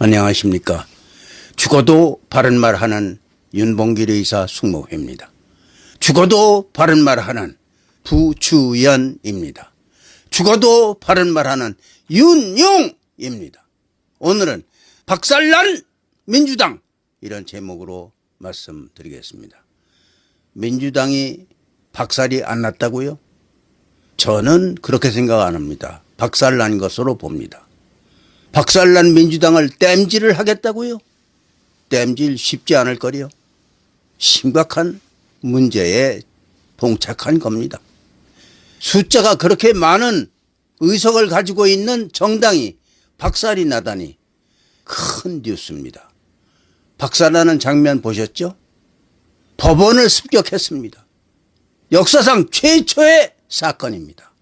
안녕하십니까. 죽어도 바른 말 하는 윤봉길 의사 숙모회입니다. 죽어도 바른 말 하는 부주연입니다. 죽어도 바른 말 하는 윤용입니다. 오늘은 박살난 민주당 이런 제목으로 말씀드리겠습니다. 민주당이 박살이 안 났다고요? 저는 그렇게 생각 안 합니다. 박살난 것으로 봅니다. 박살난 민주당을 땜질을 하겠다고요? 땜질 쉽지 않을 거리요. 심각한 문제에 봉착한 겁니다. 숫자가 그렇게 많은 의석을 가지고 있는 정당이 박살이 나다니 큰 뉴스입니다. 박살나는 장면 보셨죠? 법원을 습격했습니다. 역사상 최초의 사건입니다.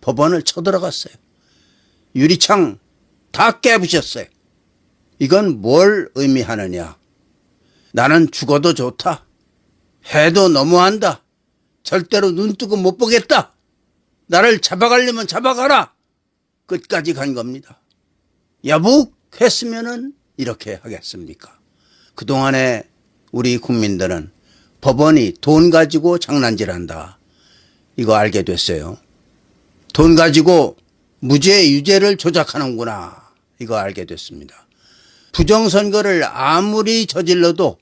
법원을 쳐들어갔어요. 유리창 다 깨부셨어요. 이건 뭘 의미하느냐? 나는 죽어도 좋다. 해도 너무한다. 절대로 눈 뜨고 못 보겠다. 나를 잡아가려면 잡아가라. 끝까지 간 겁니다. 여북했으면은 이렇게 하겠습니까? 그동안에 우리 국민들은 법원이 돈 가지고 장난질한다. 이거 알게 됐어요. 돈 가지고 무죄 유죄를 조작하는구나. 이거 알게 됐습니다. 부정선거를 아무리 저질러도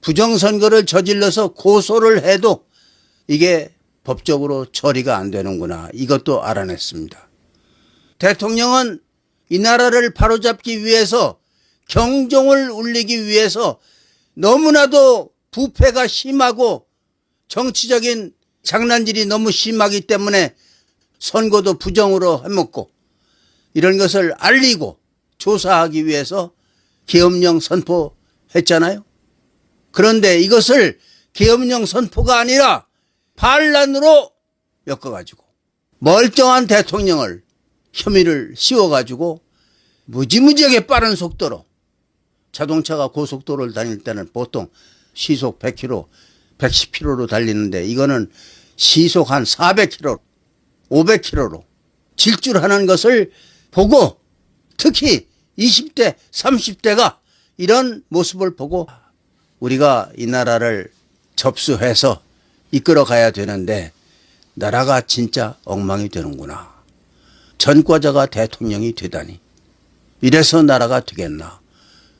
부정선거를 저질러서 고소를 해도 이게 법적으로 처리가 안 되는구나. 이것도 알아냈습니다. 대통령은 이 나라를 바로잡기 위해서 경종을 울리기 위해서 너무나도 부패가 심하고 정치적인 장난질이 너무 심하기 때문에 선거도 부정으로 해먹고 이런 것을 알리고 조사하기 위해서 계엄령 선포했잖아요. 그런데 이것을 계엄령 선포가 아니라 반란으로 엮어가지고 멀쩡한 대통령을 혐의를 씌워가지고 무지무지하게 빠른 속도로 자동차가 고속도로를 다닐 때는 보통 시속 100km, 110km로 달리는데 이거는 시속 한 400km, 500km로 질주하는 것을 보고 특히 20대, 30대가 이런 모습을 보고 우리가 이 나라를 접수해서 이끌어 가야 되는데 나라가 진짜 엉망이 되는구나. 전과자가 대통령이 되다니. 이래서 나라가 되겠나.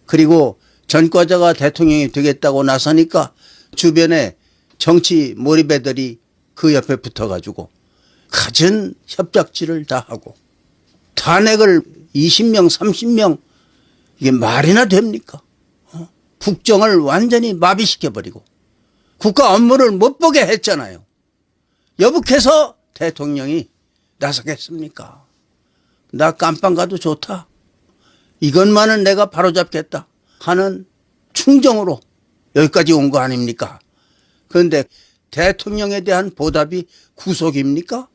그리고 전과자가 대통령이 되겠다고 나서니까 주변에 정치 몰입애들이 그 옆에 붙어가지고 갖은 협작질을 다 하고 탄핵을 20명, 30명 이게 말이나 됩니까? 어? 국정을 완전히 마비시켜버리고 국가 업무를 못 보게 했잖아요. 여북해서 대통령이 나서겠습니까? 나 깜빵 가도 좋다. 이것만은 내가 바로잡겠다 하는 충정으로 여기까지 온 거 아닙니까? 그런데 대통령에 대한 보답이 구속입니까?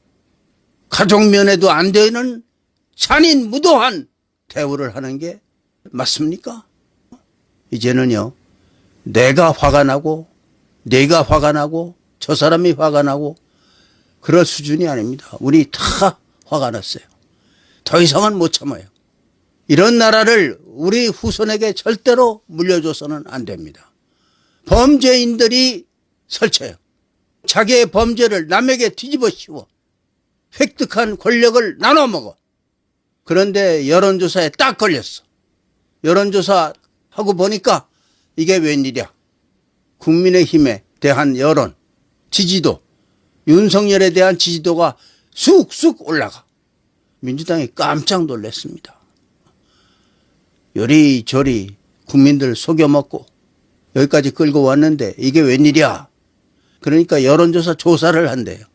가족면에도 안 되는 잔인 무도한 대우를 하는 게 맞습니까? 이제는요, 내가 화가 나고, 내가 화가 나고, 저 사람이 화가 나고, 그럴 수준이 아닙니다. 우리 다 화가 났어요. 더 이상은 못 참아요. 이런 나라를 우리 후손에게 절대로 물려줘서는 안 됩니다. 범죄인들이 설쳐요. 자기의 범죄를 남에게 뒤집어 씌워 획득한 권력을 나눠 먹어. 그런데 여론조사에 딱 걸렸어. 여론조사 하고 보니까 이게 웬일이야. 국민의힘에 대한 여론, 지지도, 윤석열에 대한 지지도가 쑥쑥 올라가. 민주당이 깜짝 놀랐습니다. 요리조리 국민들 속여먹고 여기까지 끌고 왔는데 이게 웬일이야. 그러니까 여론조사 조사를 한대요.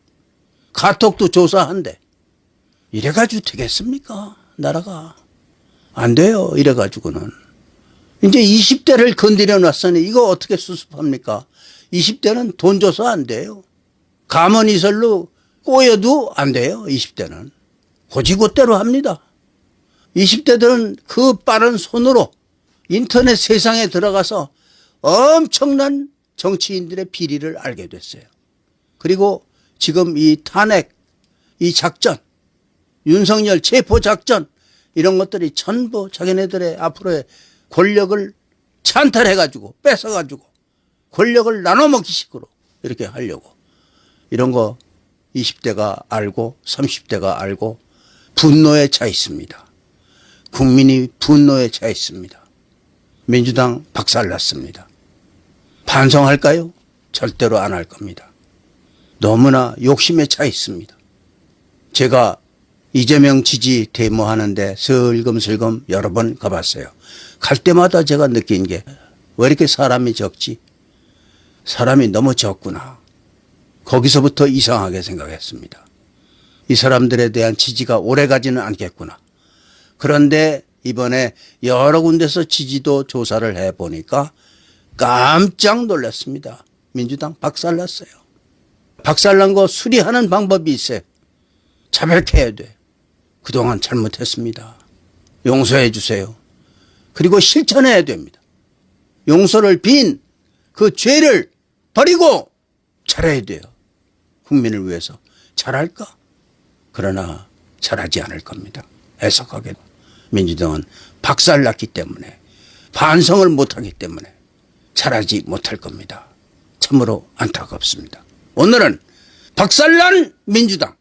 카톡도 조사한대. 이래가지고 되겠습니까? 나라가. 안 돼요. 이래가지고는. 이제 20대를 건드려 놨으니 이거 어떻게 수습합니까? 20대는 돈 줘서 안 돼요. 가만이설로 꼬여도 안 돼요. 20대는. 고지고대로 합니다. 20대들은 그 빠른 손으로 인터넷 세상에 들어가서 엄청난 정치인들의 비리를 알게 됐어요. 그리고 지금 이 탄핵, 이 작전, 윤석열 체포 작전, 이런 것들이 전부 자기네들의 앞으로의 권력을 찬탈해가지고 뺏어가지고 권력을 나눠먹기 식으로 이렇게 하려고 이런 거 20대가 알고 30대가 알고 분노에 차 있습니다. 국민이 분노에 차 있습니다. 민주당 박살났습니다. 반성할까요? 절대로 안 할 겁니다. 너무나 욕심에 차 있습니다. 제가 이재명 지지 데모하는데 슬금슬금 여러 번 가봤어요. 갈 때마다 제가 느낀 게 왜 이렇게 사람이 적지? 사람이 너무 적구나. 거기서부터 이상하게 생각했습니다. 이 사람들에 대한 지지가 오래 가지는 않겠구나. 그런데 이번에 여러 군데서 지지도 조사를 해 보니까 깜짝 놀랐습니다. 민주당 박살났어요. 박살난 거 수리하는 방법이 있어요. 자백해야 돼. 그동안 잘못했습니다. 용서해 주세요. 그리고 실천해야 됩니다. 용서를 빈 그 죄를 버리고 잘해야 돼요. 국민을 위해서. 잘할까? 그러나 잘하지 않을 겁니다. 애석하게. 민주당은 박살났기 때문에 반성을 못하기 때문에 잘하지 못할 겁니다. 참으로 안타깝습니다. 오늘은 박살난 민주당